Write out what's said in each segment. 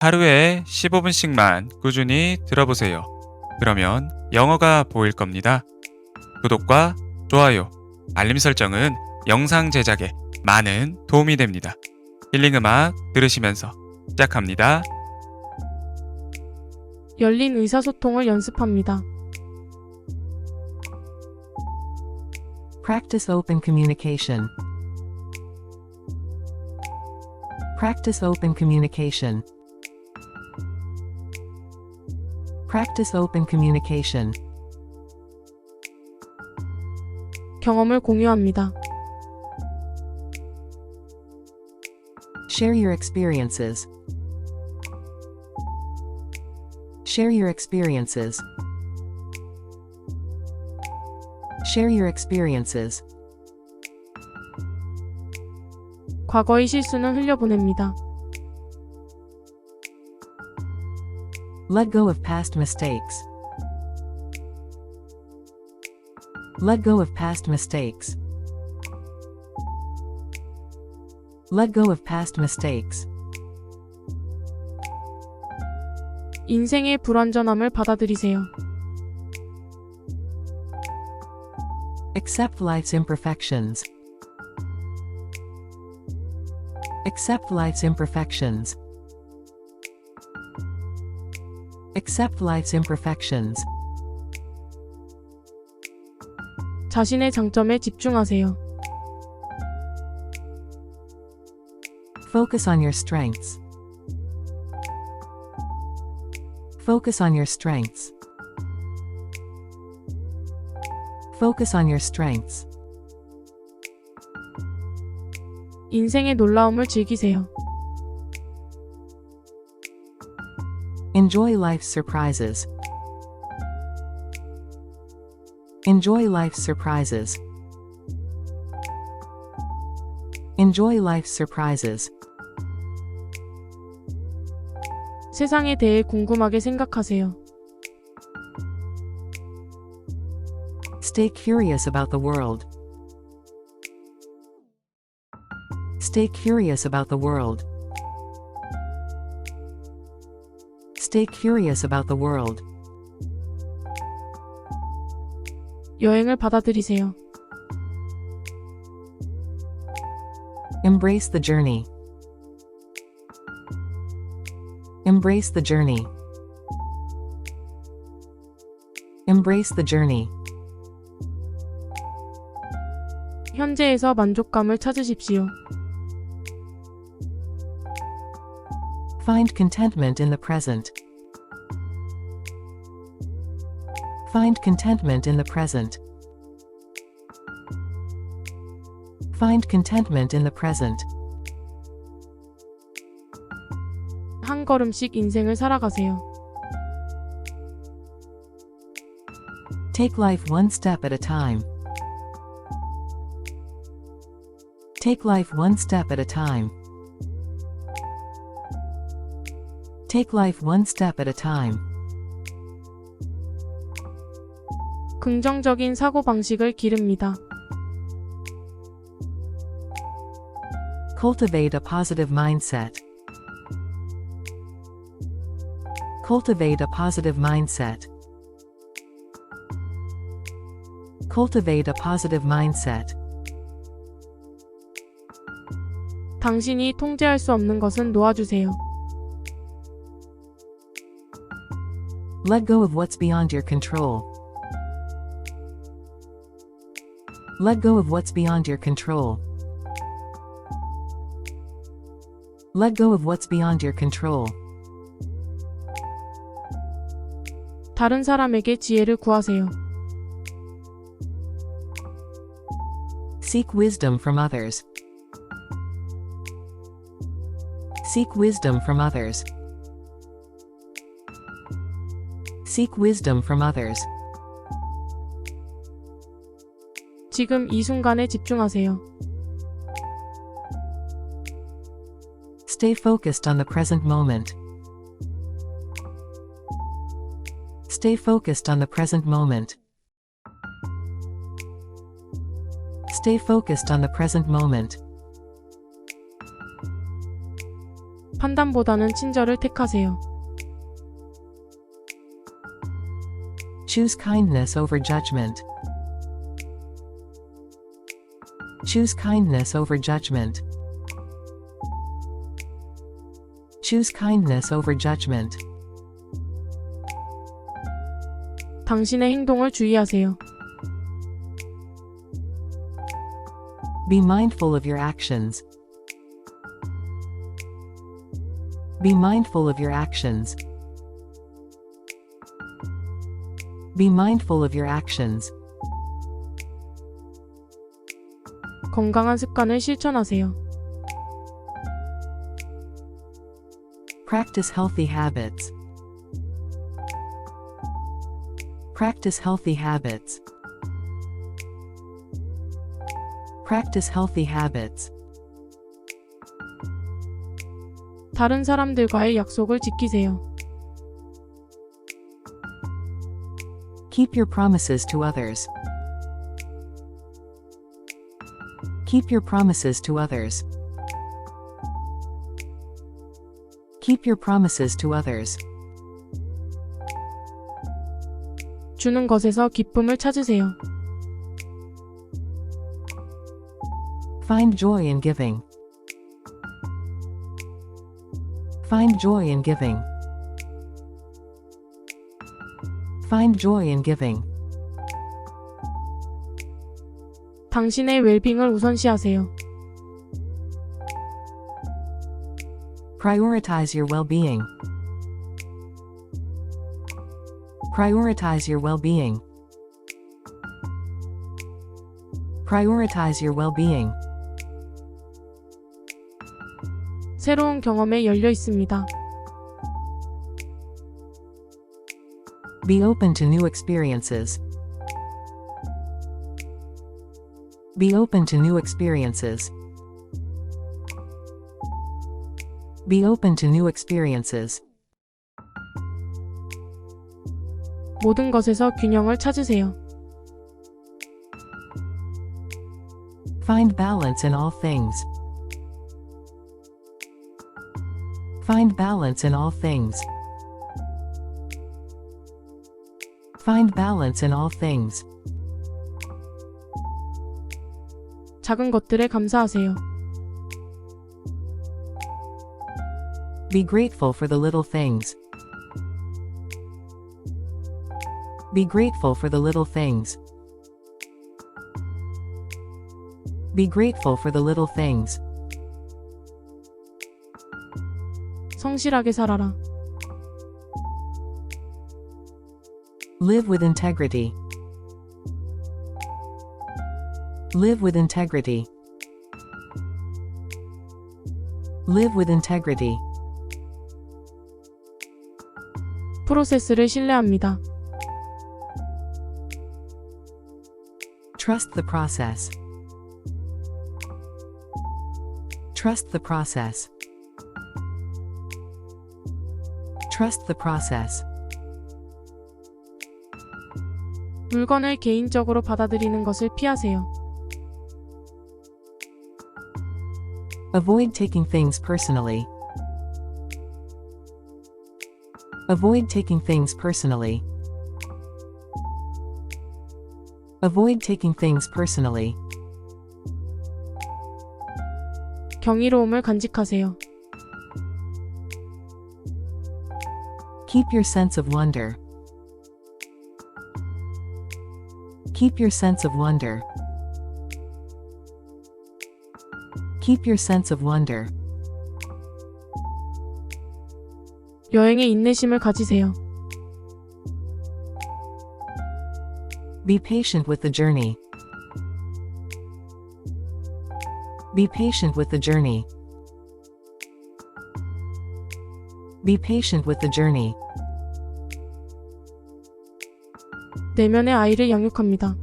하루에 15분씩만 꾸준히 들어보세요. 그러면 영어가 보일 겁니다. 구독과 좋아요, 알림 설정은 영상 제작에 많은 도움이 됩니다. 힐링 음악 들으시면서 시작합니다. 열린 의사소통을 연습합니다. Practice open communication. Practice open communication. Practice open communication. 경험을 공유합니다. Share your experiences. Share your experiences. Share your experiences. 과거의 실수는 흘려보냅니다. Let go of past mistakes. Let go of past mistakes. Let go of past mistakes. 인생의 불완전함을 받아들이세요. Accept life's imperfections. Accept life's imperfections. Accept life's imperfections. 자신의 장점에 집중하세요. Focus on your strengths. Focus on your strengths. Focus on your strengths. 인생의 놀라움을 즐기세요. Enjoy life's surprises. Enjoy life's surprises. Enjoy life's surprises. 세상에 대해 궁금하게 생각하세요. Stay curious about the world. Stay curious about the world. Stay curious about the world. 여행을 받아들이세요. Embrace the journey. Embrace the journey. Embrace the journey. 현재에서 만족감을 찾으십시오. Find contentment in the present. Find contentment in the present. Find contentment in the present. 한 걸음씩 인생을 살아가세요. Take life one step at a time. Take life one step at a time. Take life one step at a time. 긍정적인 사고방식을 기릅니다. Cultivate a positive mindset. Cultivate a positive mindset. Cultivate a positive mindset. 당신이 통제할 수 없는 것은 놓아주세요. Let go of what's beyond your control. Let go of what's beyond your control. Let go of what's beyond your control. 다른 사람에게 지혜를 구하세요. Seek wisdom from others. Seek wisdom from others. Seek wisdom from others. 지금 이 순간에 집중하세요. Stay focused on the present moment. Stay focused on the present moment. Stay focused on the present moment. 판단보다는 친절을 택하세요. Choose kindness over judgment. Choose kindness over judgment. Choose kindness over judgment. 당신의 행동을 주의하세요. Be mindful of your actions. Be mindful of your actions. Be mindful of your actions. 건강한 습관을 실천하세요. Practice healthy habits. Practice healthy habits. Practice healthy habits. 다른 사람들과의 약속을 지키세요. Keep your promises to others. Keep your promises to others. Keep your promises to others. 주는 것에서 기쁨을 찾으세요. Find joy in giving. Find joy in giving. Find joy in giving. 당신의 웰빙을 우선시하세요. Prioritize your well being. Prioritize your well being. Prioritize your well being. 새로운 경험에 열려 있습니다. Be open to new experiences. Be open to new experiences. Be open to new experiences. 모든 것에서 균형을 찾으세요. Find balance in all things. Find balance in all things. Find balance in all things. 작은 것들에 감사하세요. Be grateful for the little things. Be grateful for the little things. Be grateful for the little things. 성실하게 살아라. Live with integrity. Live with integrity. Live with integrity. 프로세스를 신뢰합니다. Trust the process. Trust the process. Trust the process. 물건을 개인적으로 받아들이는 것을 피하세요. Avoid taking things personally. Avoid taking things personally. Avoid taking things personally. 경이로움을 간직하세요. Keep your sense of wonder. Keep your sense of wonder. Keep your sense of wonder. 여행에 인내심을 가지세요. Be patient with the journey. Be patient with the journey. Be patient with the journey. 내면의 아이를 양육합니다.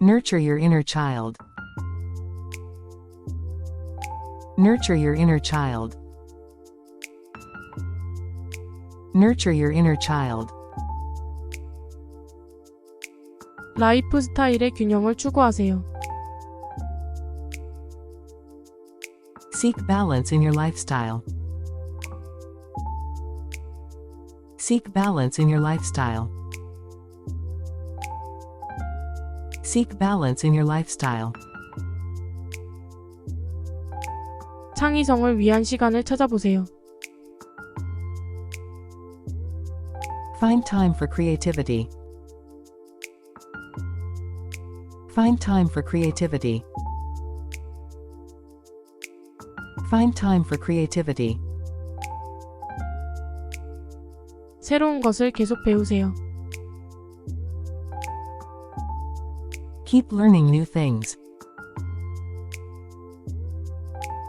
Nurture your inner child. Nurture your inner child. Nurture your inner child. 라이프 스타일의 균형을 추구하세요. Seek balance in your lifestyle. Seek balance in your lifestyle. Seek balance in your lifestyle. 창의성을 위한 시간을 찾아보세요. Find time for creativity. Find time for creativity. Find time for creativity. 새로운 것을 계속 배우세요. Keep learning new things.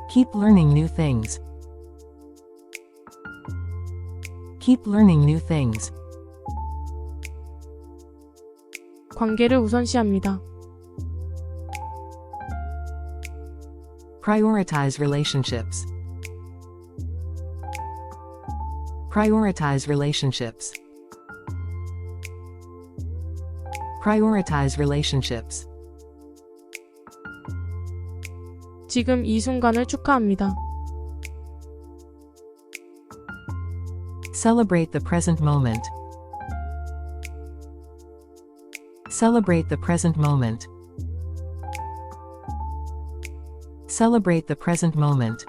Keep learning new things. Keep learning new things. 관계를 우선시합니다. Prioritize relationships. Prioritize relationships. Prioritize relationships. 지금 이 순간을 축하합니다. Celebrate the present moment. Celebrate the present moment. Celebrate the present moment.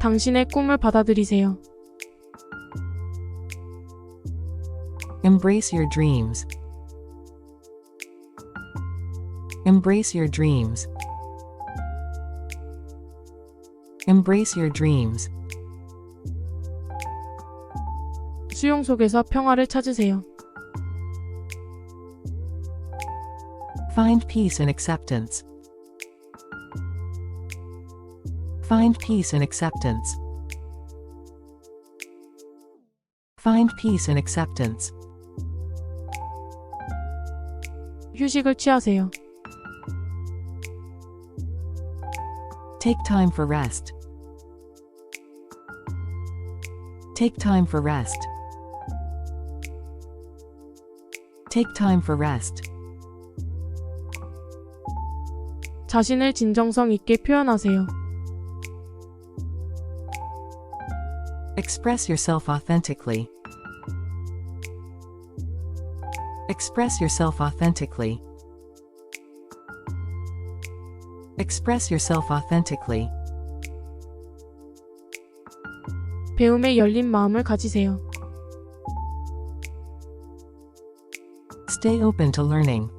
당신의 꿈을 받아들이세요. Embrace your dreams. Embrace your dreams. Embrace your dreams. 수용 속에서 평화를 찾으세요. Find peace and acceptance. Find peace and acceptance. Find peace and acceptance. 휴식을 취하세요. Take time for rest. Take time for rest. Take time for rest. 자신을 진정성 있게 표현하세요. Express yourself authentically. Express yourself authentically. Express yourself authentically. 배움에 열린 마음을 가지세요. Stay open to learning.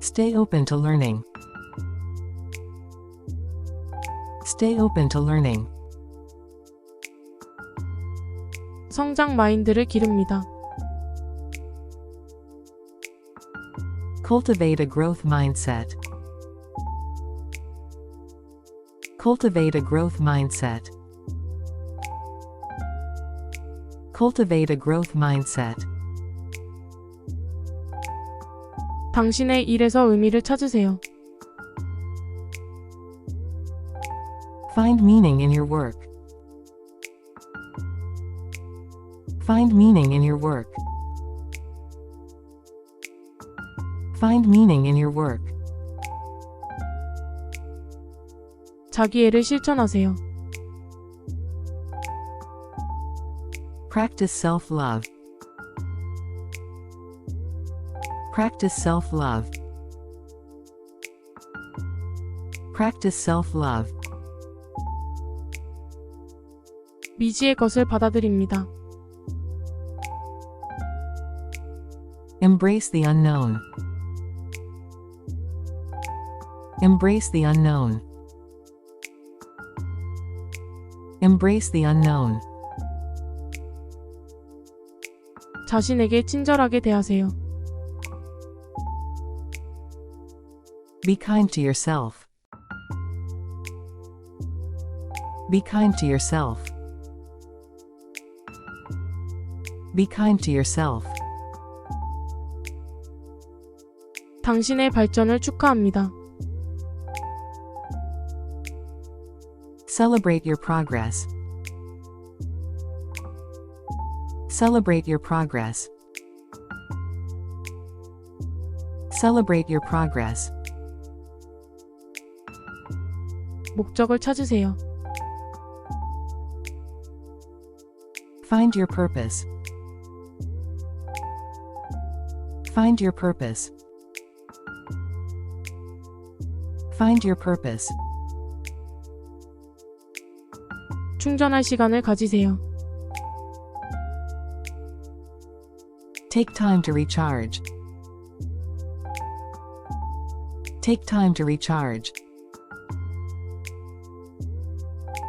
Stay open to learning. Stay open to learning. 성장 마인드를 기릅니다. Cultivate a growth mindset. Cultivate a growth mindset. Cultivate a growth mindset. 당신의 일에서 의미를 찾으세요. Find meaning in your work. Find meaning in your work. Find meaning in your work. 자기애를 실천하세요. Practice self love. Practice self love. Practice self love. 미지의 것을 받아들입니다. Embrace the unknown. Embrace the unknown. Embrace the unknown. 자신에게 친절하게 대하세요. Be kind to yourself. Be kind to yourself. Be kind to yourself. 당신의 발전을 축하합니다. Celebrate your progress. Celebrate your progress. Celebrate your progress. 목적을 찾으세요. Find your purpose. Find your purpose. Find your purpose. 충전할 시간을 가지세요. Take time to recharge. Take time to recharge.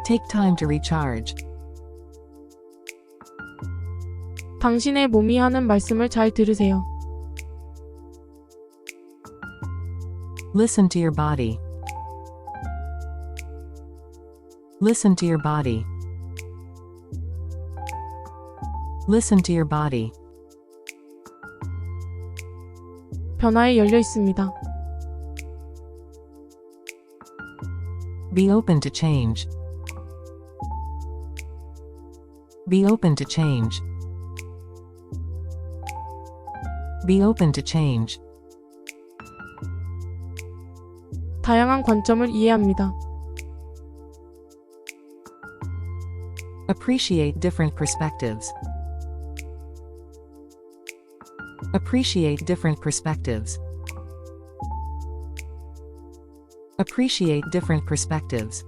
Take time to recharge. 당신의 몸이 하는 말씀을 잘 들으세요. Listen to your body. Listen to your body. Listen to your body. 변화에 열려 있습니다. Be open to change. Be open to change. Be open to change. 다양한 관점을 이해합니다. Appreciate different perspectives. Appreciate different perspectives. Appreciate different perspectives.